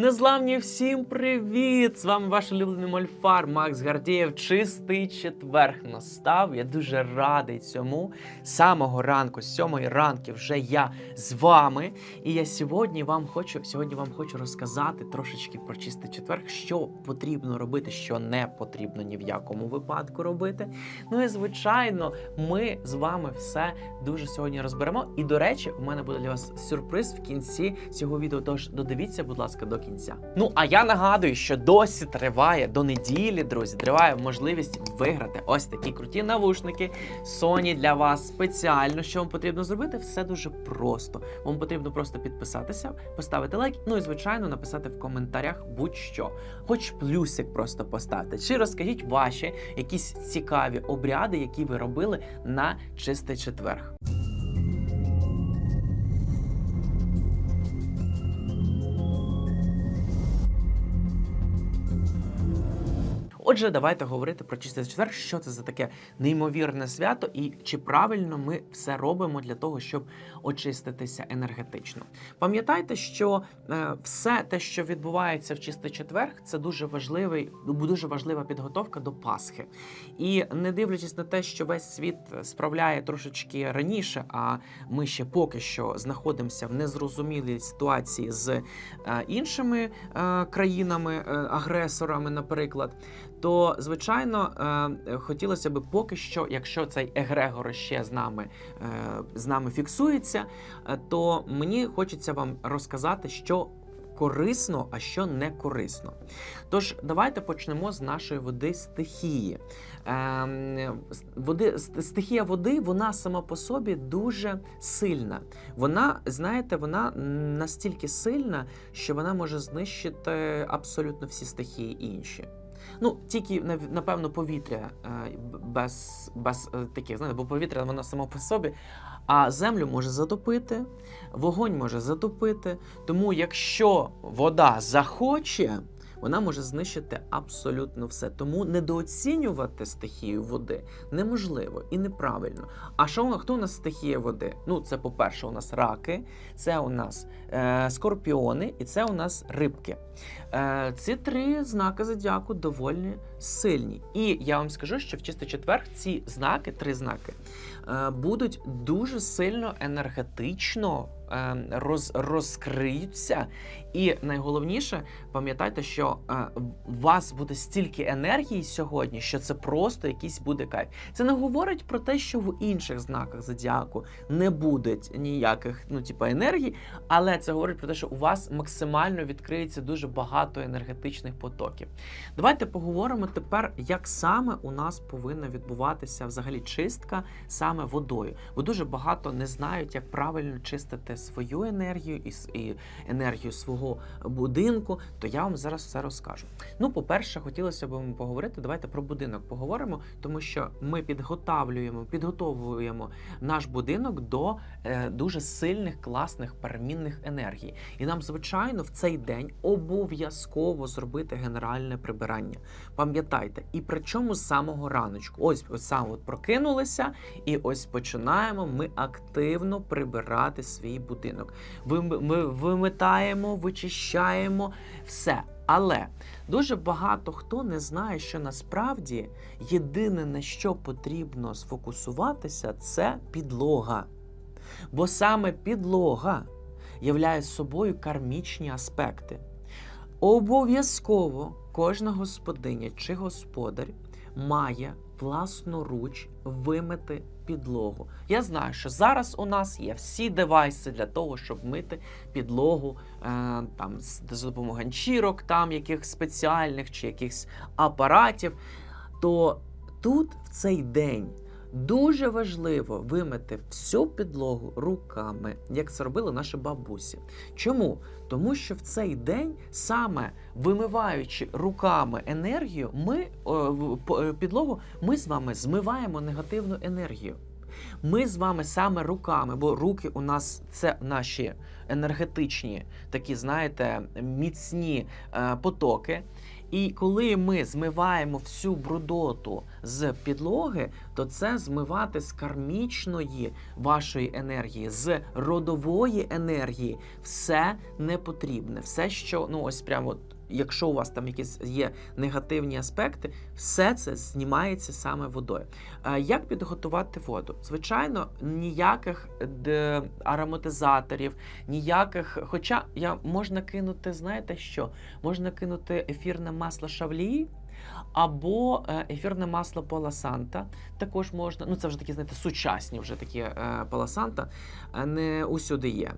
Незламні всім привіт! З вами ваш улюблений мольфар Макс Гардієв. Чистий четверг настав. Я дуже радий цьому. Самого ранку, сьомої ранки, вже я з вами. І я сьогодні вам хочу сьогодні вам хочу розказати трошечки про чистий четверг, що потрібно робити, що не потрібно ні в якому випадку робити. Ну і звичайно, ми з вами все дуже сьогодні розберемо. І до речі, у мене буде для вас сюрприз в кінці цього відео. Тож додивіться, будь ласка, до. Ну а я нагадую, що досі триває до неділі, друзі. Триває можливість виграти ось такі круті навушники Sony для вас спеціально. Що вам потрібно зробити? Все дуже просто. Вам потрібно просто підписатися, поставити лайк, ну і звичайно написати в коментарях будь-що. Хоч плюсик просто поставте. Чи розкажіть ваші якісь цікаві обряди, які ви робили на чистий четверг. Отже, давайте говорити про чистий четвер, що це за таке неймовірне свято, і чи правильно ми все робимо для того, щоб очиститися енергетично. Пам'ятайте, що е, все те, що відбувається в чистий четверг, це дуже важливий, дуже важлива підготовка до Пасхи. І не дивлячись на те, що весь світ справляє трошечки раніше, а ми ще поки що знаходимося в незрозумілій ситуації з е, іншими е, країнами, агресорами, наприклад. То звичайно е, хотілося б поки що, якщо цей егрегор ще з нами е, з нами фіксується, е, то мені хочеться вам розказати, що корисно, а що не корисно. Тож давайте почнемо з нашої води стихії. Ем, води, стихія води, вона сама по собі дуже сильна. Вона, знаєте, вона настільки сильна, що вона може знищити абсолютно всі стихії інші. Ну, тільки напевно повітря е, без, без е, таких, знаєте, бо повітря воно само по собі, а землю може затопити, вогонь може затопити. Тому, якщо вода захоче, вона може знищити абсолютно все. Тому недооцінювати стихію води неможливо і неправильно. А що хто у нас стихія води? Ну, це по-перше, у нас раки, це у нас е, скорпіони і це у нас рибки. Е, ці три знаки зодіаку доволі сильні. І я вам скажу, що в чистий четверг ці знаки, три знаки, е, будуть дуже сильно енергетично роз, розкриються. І найголовніше, пам'ятайте, що е, у вас буде стільки енергії сьогодні, що це просто якийсь буде кайф. Це не говорить про те, що в інших знаках зодіаку не буде ніяких, ну, типу, енергії, але це говорить про те, що у вас максимально відкриється дуже багато енергетичних потоків. Давайте поговоримо тепер, як саме у нас повинна відбуватися взагалі чистка саме водою. Бо дуже багато не знають, як правильно чистити свою енергію і, енергію свого будинку. То я вам зараз все розкажу. Ну, по-перше, хотілося б поговорити. Давайте про будинок поговоримо, тому що ми підготавлюємо, підготовуємо наш будинок до е, дуже сильних, класних перемінних енергій. І нам, звичайно, в цей день обов'язково зробити генеральне прибирання. Пам'ятайте, і причому з самого раночку. Ось саме от прокинулися, і ось починаємо ми активно прибирати свій будинок. Ми вимитаємо, вичищаємо все. Але дуже багато хто не знає, що насправді єдине на що потрібно сфокусуватися, це підлога. Бо саме підлога являє собою кармічні аспекти. Обов'язково кожна господиня чи господар має власноруч вимити підлогу. Я знаю, що зараз у нас є всі девайси для того, щоб мити підлогу е, там за допомогою ганчірок, там якихось спеціальних чи якихось апаратів. То тут в цей день дуже важливо вимити всю підлогу руками, як це робили наші бабусі. Чому? Тому що в цей день, саме вимиваючи руками енергію, ми в- е, підлогу, ми з вами змиваємо негативну енергію. Ми з вами саме руками, бо руки у нас це наші енергетичні, такі, знаєте, міцні е, потоки. І коли ми змиваємо всю брудоту з підлоги, то це змивати з кармічної вашої енергії, з родової енергії, все не потрібне. Все, що ну ось прямо. Якщо у вас там якісь є негативні аспекти, все це знімається саме водою. Е, Як підготувати воду? Звичайно, ніяких ароматизаторів, ніяких. Хоча я можна кинути, знаєте що? Можна кинути ефірне масло шавлії. Або е, ефірне масло Паласанта також можна. Ну, це вже такі, знаєте, сучасні вже такі е, Паласанта, не усюди є.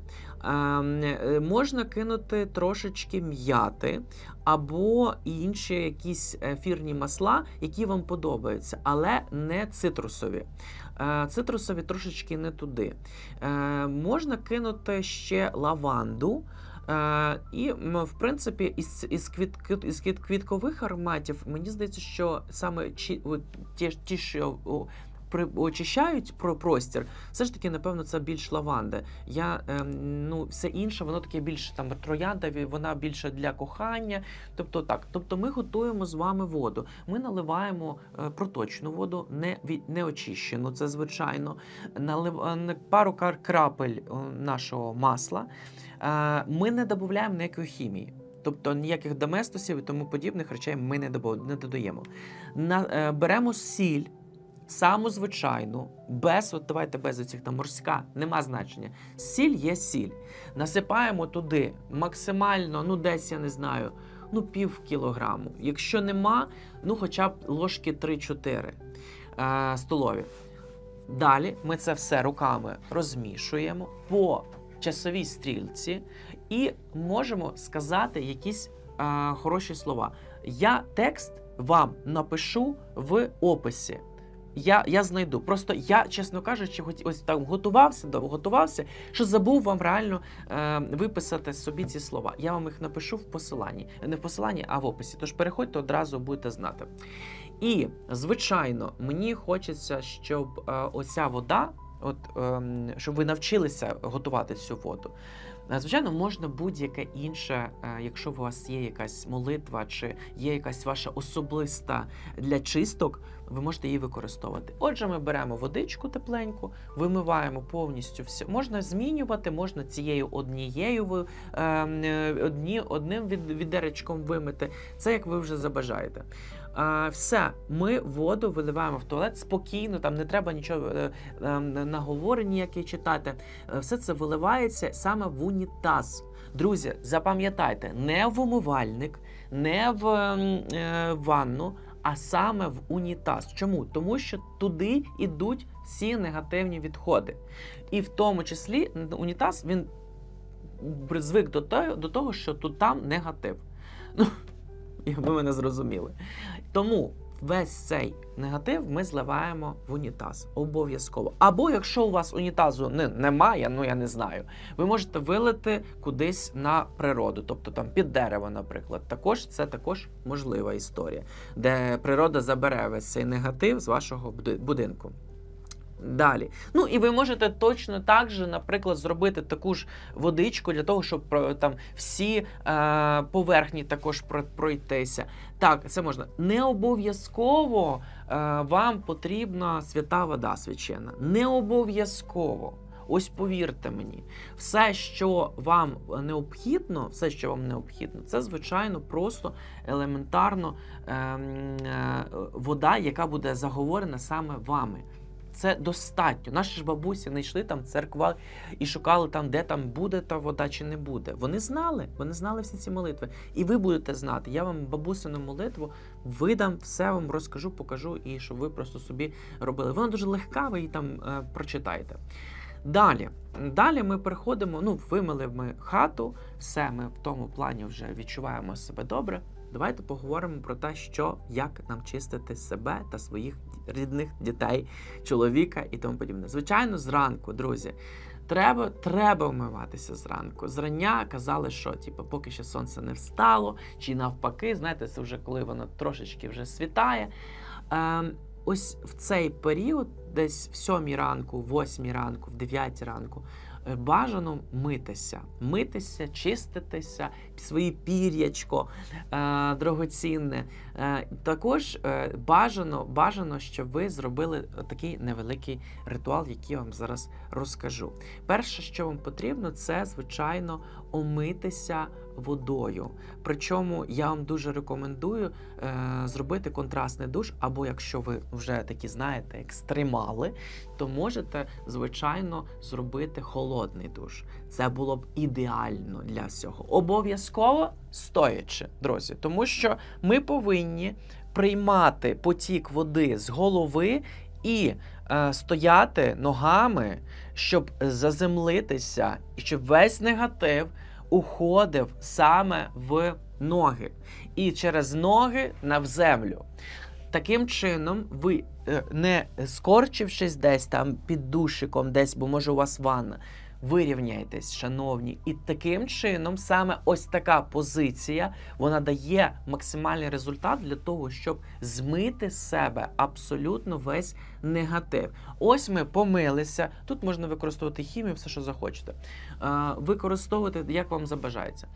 Ем, е, можна кинути трошечки м'яти або інші якісь ефірні масла, які вам подобаються, але не цитрусові. Е, Цитрусові трошечки не туди. Е, Можна кинути ще лаванду. Е, і м, в принципі, із, із, квіт, із квіт, квіткових ароматів мені здається, що саме ті, ті, що при, очищають про простір, все ж таки, напевно, це більш лаванда. Я ем, ну, все інше, воно таке більше там трояндові, вона більше для кохання. Тобто так. Тобто ми готуємо з вами воду. Ми наливаємо е, проточну воду, не від не очищену, це звичайно. Налив, е, пару кар- крапель е, нашого масла. Ми не додаємо ніякої хімії. Тобто ніяких доместосів і тому подібних речей ми не додаємо. На, беремо сіль, саму звичайну, без, от давайте без оцих там морська, нема значення. Сіль є сіль. Насипаємо туди максимально, ну десь я не знаю, ну пів кілограму. Якщо нема, ну хоча б ложки 3-4 е, столові. Далі ми це все руками розмішуємо по часовій стрілці і можемо сказати якісь е, хороші слова. Я текст вам напишу в описі. Я, я знайду. Просто я, чесно кажучи, ось там готувався, готувався, що забув вам реально е, виписати собі ці слова. Я вам їх напишу в посиланні. Не в посиланні, а в описі. Тож переходьте одразу будете знати. І, звичайно, мені хочеться, щоб е, оця вода, от, ем, щоб ви навчилися готувати цю воду. Е, Звичайно, можна будь-яке інше, е, якщо у вас є якась молитва чи є якась ваша особиста для чисток, ви можете її використовувати. Отже, ми беремо водичку тепленьку, вимиваємо повністю все. Можна змінювати, можна цією однією ви- е, одні, одним від, відеречком вимити. Це як ви вже забажаєте. Е, все, ми воду виливаємо в туалет спокійно, там не треба нічого е, е, наговори ніякі читати. Е, Все це виливається саме в унітаз. Друзі, запам'ятайте, не в умивальник, не в ем, е, ванну, а саме в унітаз. Чому? Тому що туди йдуть всі негативні відходи. І в тому числі унітаз він звик до того що тут там негатив. Ну, ви мене зрозуміли. Тому весь цей негатив ми зливаємо в унітаз. Обов'язково. Або якщо у вас унітазу не, немає, ну я не знаю, ви можете вилити кудись на природу, тобто там під дерево, наприклад. Також це також можлива історія, де природа забере весь цей негатив з вашого будинку. Далі. Ну і ви можете точно так же, наприклад, зробити таку ж водичку для того, щоб там всі е, поверхні також пройтися. Так, це можна. Не обов'язково е, вам потрібна свята вода свячена. Не обов'язково. Ось повірте мені, все, що вам необхідно, все, що вам необхідно, це звичайно просто елементарно ем, е, вода, яка буде заговорена саме вами. Це достатньо. Наші ж бабусі не йшли там церква і шукали там, де там буде та вода чи не буде. Вони знали, вони знали всі ці молитви. І ви будете знати. Я вам бабусину молитву видам, все вам розкажу, покажу, і щоб ви просто собі робили. Вона дуже легка, ви її там е, прочитаєте. Далі. Далі ми переходимо, ну, вимили ми хату, все, ми в тому плані вже відчуваємо себе добре. Давайте поговоримо про те, що як нам чистити себе та своїх рідних дітей, чоловіка і тому подібне. Звичайно, зранку, друзі. Треба, треба вмиватися зранку. Зрання казали, що типу, поки ще сонце не встало, чи навпаки, знаєте, це вже коли воно трошечки вже світає. Ем, ось в цей період, десь в сьомій ранку, в восьмій ранку, в дев'ятій ранку, е, бажано митися, митися, чиститися, свої пір'ячко е, дорогоцінне. Е, також е, бажано, бажано, щоб ви зробили такий невеликий ритуал, який я вам зараз розкажу. Перше, що вам потрібно, це звичайно омитися водою. Причому я вам дуже рекомендую е, зробити контрастний душ, або якщо ви вже такі знаєте, екстремали, то можете, звичайно, зробити холодний душ. Це було б ідеально для всього. Обов'язково стоячи, друзі, тому що ми повинні приймати потік води з голови і е, стояти ногами, щоб заземлитися, і щоб весь негатив уходив саме в ноги і через ноги на землю. Таким чином, ви е, не скорчившись десь там під душиком, десь, бо може у вас ванна, вирівняйтесь, шановні. І таким чином, саме ось така позиція вона дає максимальний результат для того, щоб змити з себе абсолютно весь негатив. Ось ми помилися. Тут можна використовувати хімію, все, що захочете. Е, Використовувати, як вам забажається.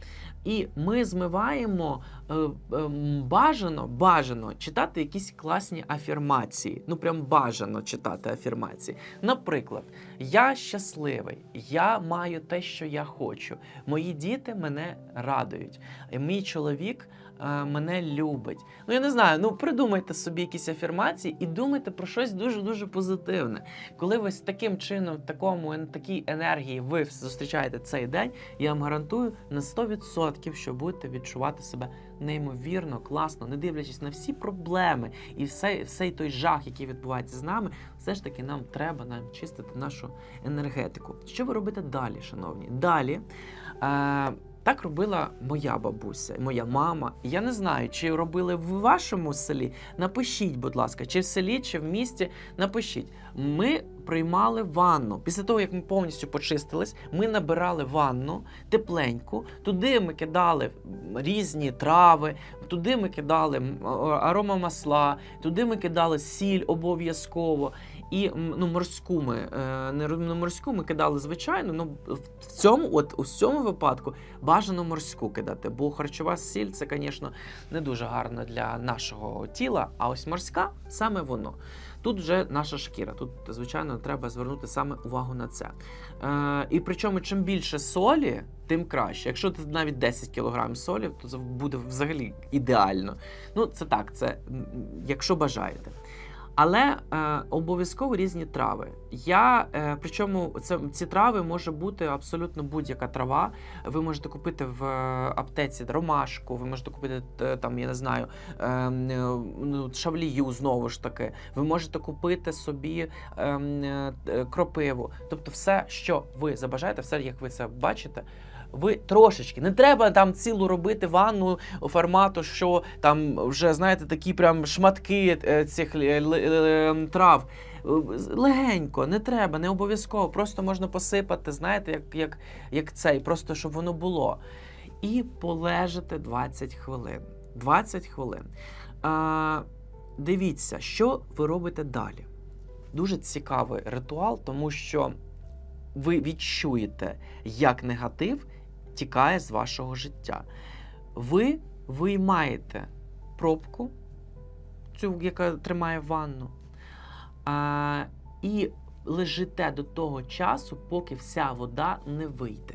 І ми змиваємо е, ем, бажано, бажано читати якісь класні афірмації. Ну, прям бажано читати афірмації. Наприклад, я щасливий, я маю те, що я хочу. Мої діти мене радують. Мій чоловік мене любить. Ну я не знаю. Ну придумайте собі якісь афірмації і думайте про щось дуже дуже позитивне. Коли ви з таким чином, такому такій енергії ви зустрічаєте цей день, я вам гарантую на 100%, що будете відчувати себе неймовірно, класно, не дивлячись на всі проблеми і все, все той жах, який відбувається з нами, все ж таки нам треба нам чистити нашу енергетику. Що ви робите далі, шановні? Далі. Е, так робила моя бабуся, моя мама. Я не знаю, чи робили в вашому селі. Напишіть, будь ласка, чи в селі, чи в місті. Напишіть. Ми приймали ванну. Після того, як ми повністю почистились, ми набирали ванну тепленьку. Туди ми кидали різні трави, туди ми кидали аромамасла, туди ми кидали сіль обов'язково. І ну, морську ми е, не не морську ми кидали звичайно. Ну в цьому, от у цьому випадку бажано морську кидати, бо харчова сіль це, звісно, не дуже гарно для нашого тіла. А ось морська саме воно. Тут вже наша шкіра. Тут, звичайно, треба звернути саме увагу на це. Е, і причому, чим більше солі, тим краще. Якщо тут навіть 10 кг солі, то це буде взагалі ідеально. Ну, це так, це якщо бажаєте. Але е, обов'язково різні трави. Я е, причому це ці трави може бути абсолютно будь-яка трава. Ви можете купити в е, аптеці ромашку, ви можете купити е, там, я не знаю, е, е, ну, шавлію знову ж таки. Ви можете купити собі е, е, е, кропиву. Тобто, все, що ви забажаєте, все, як ви це бачите. Ви трошечки не треба там цілу робити ванну формату, що там вже знаєте такі прям шматки е, цих е, е, трав. Е, Легенько, не треба, не обов'язково. Просто можна посипати, знаєте, як, як, як цей, просто щоб воно було. І полежати 20 хвилин. 20 хвилин. А, дивіться, що ви робите далі. Дуже цікавий ритуал, тому що ви відчуєте, як негатив тікає з вашого життя. Ви виймаєте пробку, цю, яка тримає ванну, а, і лежите до того часу, поки вся вода не вийде.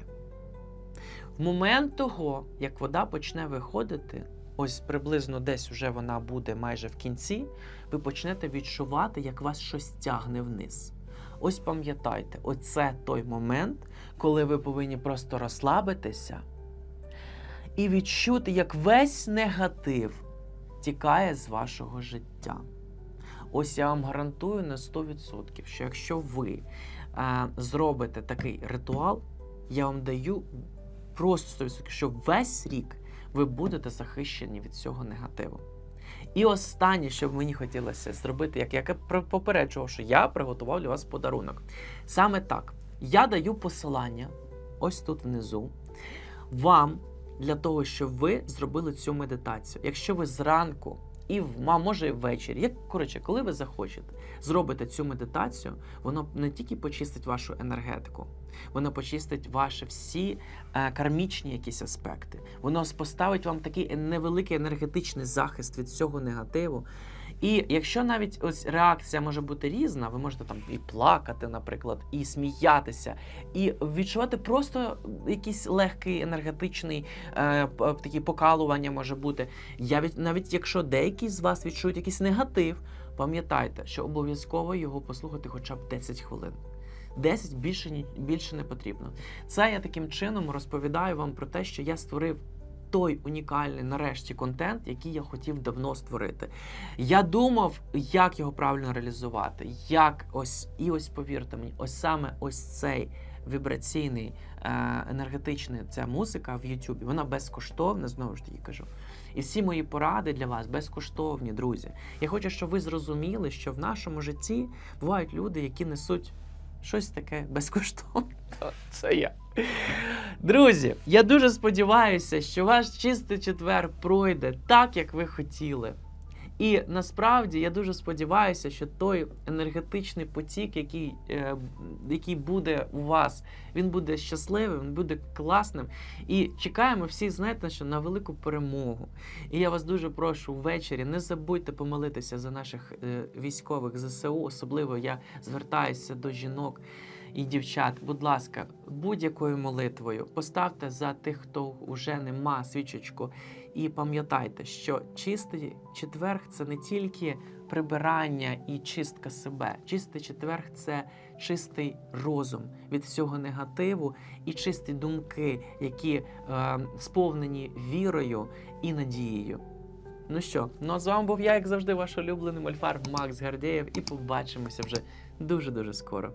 В момент того, як вода почне виходити, ось приблизно десь вже вона буде майже в кінці, ви почнете відчувати, як вас щось тягне вниз. Ось пам'ятайте, оце той момент, коли ви повинні просто розслабитися і відчути, як весь негатив тікає з вашого життя. Ось я вам гарантую на 100%, що якщо ви е, зробите такий ритуал, я вам даю просто 100%, що весь рік ви будете захищені від цього негативу. І останнє, що б мені хотілося зробити, як я попереджував, що я приготував для вас подарунок. Саме так, я даю посилання ось тут внизу вам для того, щоб ви зробили цю медитацію. Якщо ви зранку і в а може і ввечері. Як коротше, коли ви захочете, зробите цю медитацію, воно не тільки почистить вашу енергетику, воно почистить ваші всі е, кармічні якісь аспекти. Воно поставить вам такий невеликий енергетичний захист від цього негативу. І якщо навіть ось реакція може бути різна, ви можете там і плакати, наприклад, і сміятися, і відчувати просто якийсь легкий енергетичний е, такі покалування може бути. Я від навіть якщо деякі з вас відчують якийсь негатив, пам'ятайте, що обов'язково його послухати хоча б 10 хвилин. 10 більше більше не потрібно. Це я таким чином розповідаю вам про те, що я створив той унікальний нарешті контент, який я хотів давно створити. Я думав, як його правильно реалізувати, як ось і ось повірте мені, ось саме ось цей вібраційний е, енергетичний ця музика в Ютубі, вона безкоштовна, знову ж таки кажу. І всі мої поради для вас безкоштовні, друзі. Я хочу, щоб ви зрозуміли, що в нашому житті бувають люди, які несуть щось таке безкоштовне. Це я. Друзі, я дуже сподіваюся, що ваш чистий четвер пройде так, як ви хотіли. І насправді я дуже сподіваюся, що той енергетичний потік, який, е, який буде у вас, він буде щасливим, він буде класним. І чекаємо всі, знаєте, що на велику перемогу. І я вас дуже прошу ввечері не забудьте помолитися за наших е, військових ЗСУ. Особливо я звертаюся до жінок і дівчат. Будь ласка, будь-якою молитвою поставте за тих, хто вже нема свічечку. І пам'ятайте, що чистий четверг це не тільки прибирання і чистка себе. Чистий четверг це чистий розум від всього негативу і чисті думки, які е, сповнені вірою і надією. Ну що, ну а з вами був я, як завжди, ваш улюблений мольфар Макс Гардєєв, і побачимося вже дуже дуже скоро.